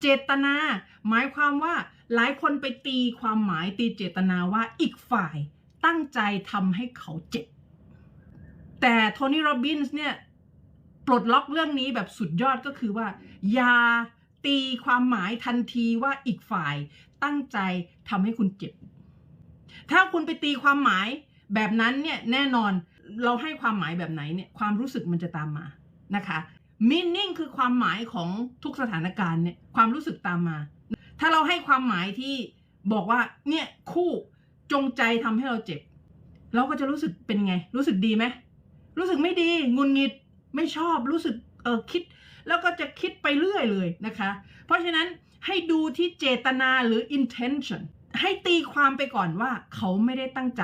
เจตนา หมายความว่าหลายคนไปตีความหมายตีเจตนาว่าอีกฝ่ายตั้งใจทำให้เขาเจ็บ แต่โทนี่โรบินส์เนี่ยปลดล็อกเรื่องนี้แบบสุดยอดก็คือว่า อย่าตีความหมายทันทีว่าอีกฝ่ายตั้งใจทำให้คุณเจ็บ ถ้าคุณไปตีความหมายแบบนั้นเนี่ยแน่นอนเราให้ความหมายแบบไหนเนี่ยความรู้สึกมันจะตามมานะคะ meaning คือความหมายของทุกสถานการณ์เนี่ยความรู้สึกตามมา ถ้าเราให้ความหมายที่บอกว่าเนี่ยคู่จงใจทำให้เราเจ็บ เราก็จะรู้สึกเป็นไง รู้สึกดีไหมรู้สึกไม่ดีงุนงิดไม่ชอบรู้สึกเออคิด แล้วก็จะคิดไปเรื่อยเลยนะคะ เพราะฉะนั้นให้ดูที่เจตนาหรือ intention ให้ตีความไปก่อนว่าเขาไม่ได้ตั้งใจ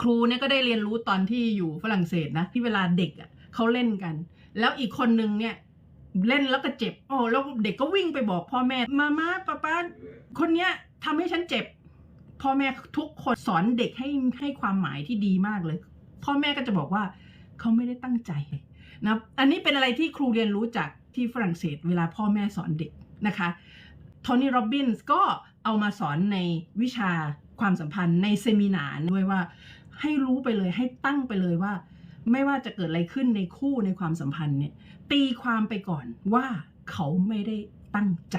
ครูเนี่ยก็ได้เรียนรู้ตอนที่อยู่ฝรั่งเศสนะที่เวลาเด็กอะเขาเล่นกัน แล้วอีกคนนึงเนี่ยเล่นแล้วก็เจ็บโอ้แล้วเด็กก็วิ่งไปบอกพ่อแม่มาม่าป้าป้าคนเนี้ยทำให้ฉันเจ็บ พ่อแม่ทุกคนสอนเด็กให้ให้ความหมายที่ดีมากเลย พ่อแม่ก็จะบอกว่าเขาไม่ได้ตั้งใจนะอันนี้เป็นอะไรที่ครูเรียนรู้จากที่ฝรั่งเศสเวลาพ่อแม่สอนเด็กนะคะโทนี่โรบินส์ก็เอามาสอนในวิชาความสัมพันธ์ในเซมินารด้วยว่าให้รู้ไปเลยให้ตั้งไปเลยว่า ไม่ว่าจะเกิดอะไรขึ้นในคู่ในความสัมพันธ์เนี่ยตีความไปก่อนว่าเขาไม่ได้ตั้งใจ